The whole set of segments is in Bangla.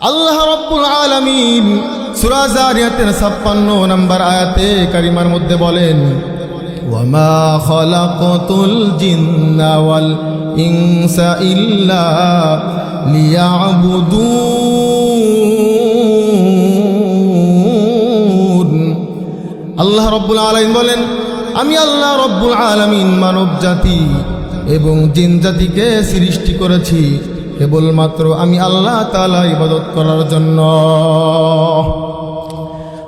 আল্লাহ রব্বুল আলামিন 56 নম্বর আয়াতে কারিমার মধ্যে বলেন ইল্লা আল্লাহ রব্বুল বলেন, আমি আল্লাহ রব্বুল আলামিন মানব জাতি এবং জিন জাতিকে সৃষ্টি করেছি। কেবলমাত্র আমি আল্লাহ তাআলা ইবাদত করার জন্য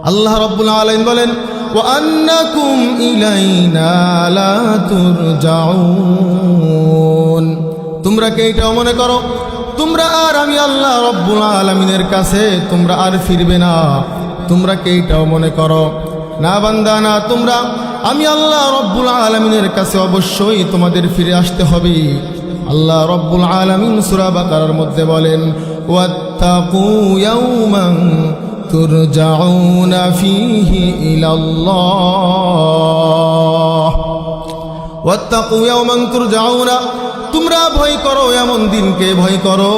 আল্লাহ রব্বুল আলামিন বলেন وأنكم إلينا لا ترجعون তোমরা কি এটাও মনে করো তোমরা আর আমি আল্লাহ রব্বুল আলমিনের কাছে তোমরা আর ফিরবে না তোমরা কি এটাও মনে করো না বান্দা না তোমরা আমি আল্লাহ রব্বুল আলমিনের কাছে অবশ্যই তোমাদের ফিরে আসতে হবে আল্লাহ রব্বুল আলমিন সুরা বাকারার মধ্যে বলেন তোমরা ভয় করো, এমন দিনকে ভয় করো।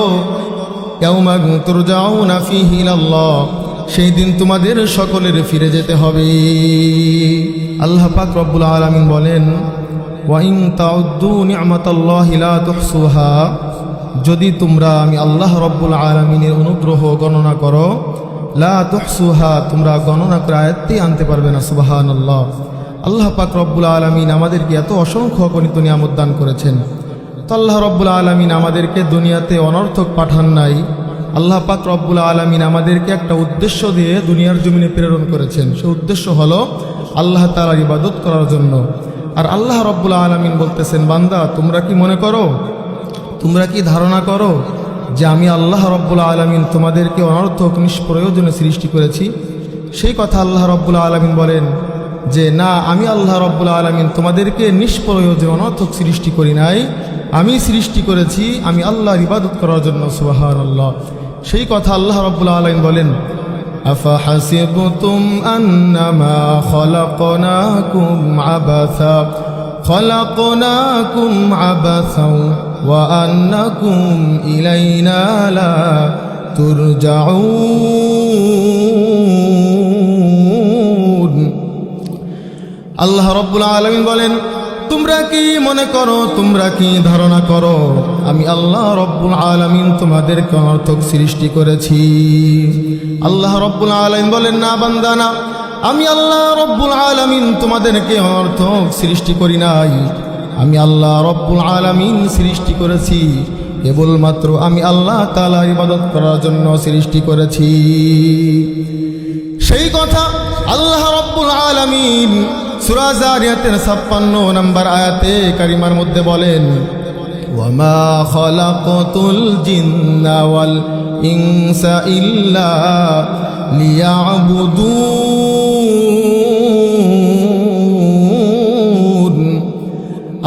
ইয়াউমান তুরজাউনা ফীহি ইলাল্লাহ, সেই দিন তোমাদের সকলের ফিরে যেতে হবে। আল্লাহ পাক রব্বুল আলামিন বলেন ওয়াইন তাউদ্দু নি'মাতাল্লাহি লা তুহসুহা, যদি তোমরা আমি আল্লাহ রব্বুল আলামিনের অনুগ্রহ গণনা করো, লা তুহসুহা, তোমরা গণনা করে আয়াত্তেই আনতে পারবে না, সুবহানাল্লাহ। আল্লাহ পাক রব্বুল আলামিন আমাদেরকে এত অসংখ্য অগণিত নিয়ামত দান করেছেন। তো আল্লাহ রব্বুল আলামিন আমাদেরকে দুনিয়াতে অনর্থক পাঠান নাই। আল্লাহ পাক রব্বুল আলামিন আমাদেরকে একটা উদ্দেশ্য দিয়ে দুনিয়ার জমিনে প্রেরণ করেছেন। সে উদ্দেশ্য হলো আল্লাহ তাআলার ইবাদত করার জন্য। আর আল্লাহ রব্বুল আলামিন বলতেছেন, বান্দা, তোমরা কি মনে করো? তোমরা কি ধারণা করো যে আমি আল্লাহ রব্বুল আলমিন তোমাদেরকে অনর্থক, নিষ্প্রয়োজনে সৃষ্টি করেছি? সেই কথা আল্লাহ রব্বুল আলমিন বলেন যে, না, আমি আল্লাহ রব্বুল আলমিন তোমাদেরকে নিষ্প্রয়োজন অনর্থক সৃষ্টি করি নাই। আমি সৃষ্টি করেছি, আমি আল্লাহর ইবাদত করার জন্য সুবাহান আল্লাহ সেই কথা আল্লাহ রব্বুল আলমিন বলেন أفحسبتم أنما خلقناكم عبثا خلقناكم عبثا وأنكم إلينا لا ترجعون আল্লাহ রব্বুল আলমিন বলেন তোমরা কি মনে করো তোমরা কি ধারণা করো আমি আল্লাহ রব্বুল আলমিন তোমাদেরকে অনর্থক সৃষ্টি করেছি আল্লাহ রব্বুল আলমিন বলেন, না বান্দা, না। আমি আল্লাহ রব্বুল আলমিন তোমাদেরকে অর্থ সৃষ্টি করি নাই। আমি আল্লাহ রব্বুল আলমিন সৃষ্টি করেছি। কেবলমাত্র আমি আল্লাহ তালা ইবাদত করার জন্য সৃষ্টি করেছি। সেই কথা আল্লাহ রব্বুল আলমিন সুরাজারিয়াতের ছাপ্পান্ন নম্বর আয়াতে কারিমার মধ্যে বলেন ওয়ামা খলাকতুল জিন্না ইংস ইল্লা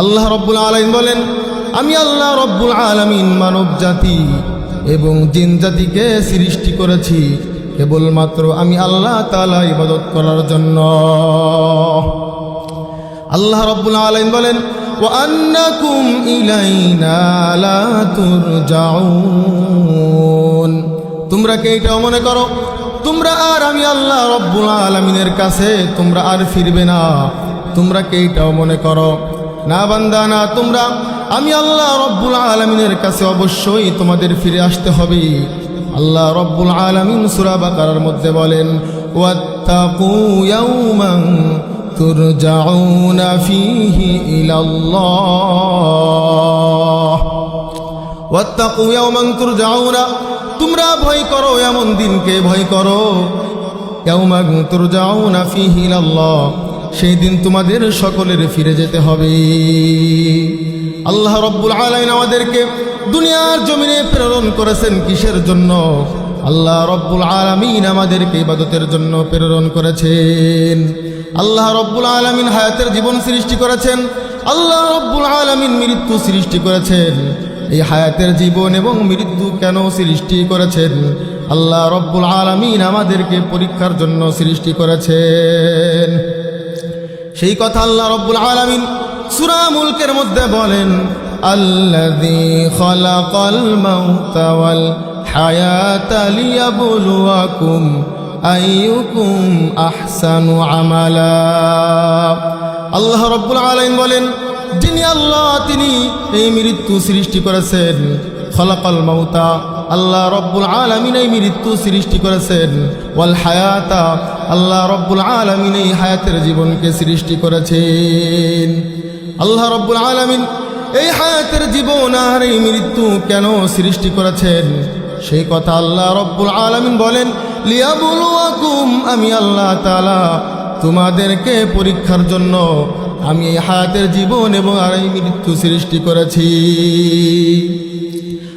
আল্লাহ রব্বুল আলমিন বলেন, আমি আল্লাহ রব্বুল আলমিন মানব জাতি এবং জিন জাতিকে সৃষ্টি করেছি। কেবলমাত্র আমি আল্লাহ তালা ইবাদত করার জন্য। আল্লাহ রব্বুল আলম বলেন ওয়ান্নাকুম ইলাইনা লা তুরজাউন। তোমরা কি এটাও মনে করো? তোমরা আর আমি আল্লাহ রব্বুল আলমিনের কাছে তোমরা আর ফিরবে না। তোমরা কি এটাও মনে করো? না বান্দা, না তোমরা। আমি আল্লাহ রব্বুল আলমিনের কাছে অবশ্যই তোমাদের ফিরে আসতে হবে। আল্লাহ রব্বুল আলমিন সুরা বাকারার মধ্যে বলেন ফীহি ইলাল্লাহ। ওয়াত্তাকু ইয়াউমান তুরজাউনা তোমরা ভয় করো, এমন দিনকে ভয় করো। ইয়াউমান তুরজাউনা ফীহি ইলাল্লাহ, সেই দিন তোমাদের সকলের ফিরে যেতে হবে। আল্লাহ রব্বুল আলামিন আমাদেরকে দুনিয়ার জমিনে প্রেরণ করেছেন কিসের জন্য? আল্লাহ রব্বুল আলামিন আমাদেরকে ইবাদতের জন্য প্রেরণ করেছেন। আল্লাহ রব্বুল আলামিন হায়াতের জীবন সৃষ্টি করেছেন। আল্লাহ রব্বুল আলামিন মৃত্যু সৃষ্টি করেছেন। এই হায়াতের জীবন এবং মৃত্যু কেন সৃষ্টি করেছেন আল্লাহ রব্বুল আলামিন আমাদেরকে পরীক্ষার জন্য সৃষ্টি করেছেন সেই কথা আল্লাহ রব্বুল আলামিন সূরা মুলকের মধ্যে বলেন আল্লাযী খালাকাল মাউতা ওয়াল الحياة ليبلوكم أيكم أحسن عملا আল্লাহ রব্বুল আলাইন বলেন যিনি আল্লাহ, তিনি এই মৃত্যু সৃষ্টি করেছেন। খলাকাল মাউতা, আল্লাহ রব্বুল আলামিন এই মৃত্যু সৃষ্টি করেছেন। ওয়াল হায়াতা, আল্লাহ রব্বুল আলামিন এই হায়াতের জীবনকে সৃষ্টি করেছেন। আল্লাহ রব্বুল আলামিন এই হায়াতের জীবন আর এই মৃত্যু কেন সৃষ্টি করেছেন? সেই কথা আল্লাহ রব্বুল আলামিন বলেন, লিয়াবুলুয়াকুম, আমি আল্লাহ তাআলা তোমাদেরকে পরীক্ষার জন্য আমি এই হায়াতের জীবন এবং আর এই মৃত্যু সৃষ্টি করেছি।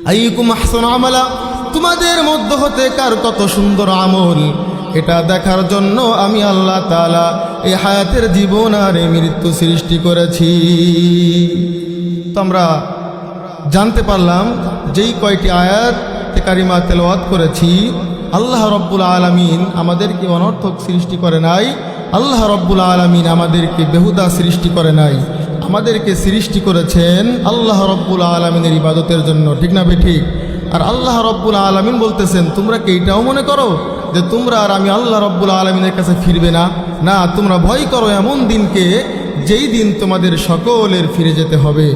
আইকুম আমালা, তোমাদের মধ্য হতে কার কত সুন্দর আমল? এটা দেখার জন্য আমি আল্লাহ তাআলা এই হায়াতের জীবন আর এই মৃত্যু সৃষ্টি করেছি। তো আমরা জানতে পারলাম যেই কয়টি আয়াত কারিমা তেলাওয়াত করেছি। আল্লাহ রব্বুল আলমিন আমাদেরকে অনর্থক সৃষ্টি করে নাই আল্লাহ রব্বুল আলমিন আমাদেরকে বেহুদা সৃষ্টি করে নাই। আমাদেরকে সৃষ্টি করেছেন আল্লাহ রব্বুল আলমিনের ইবাদতের জন্য, ঠিক না ঠিক আর আল্লাহ রব্বুল আলমিন বলতেছেন, তোমরা কি এইটাও মনে করো যে তোমরা আর আমি আল্লাহ রব্বুল আলমিনের কাছে ফিরবে না? না, তোমরা ভয় করো এমন দিনকে যেই দিন তোমাদের সকলের ফিরে যেতে হবে।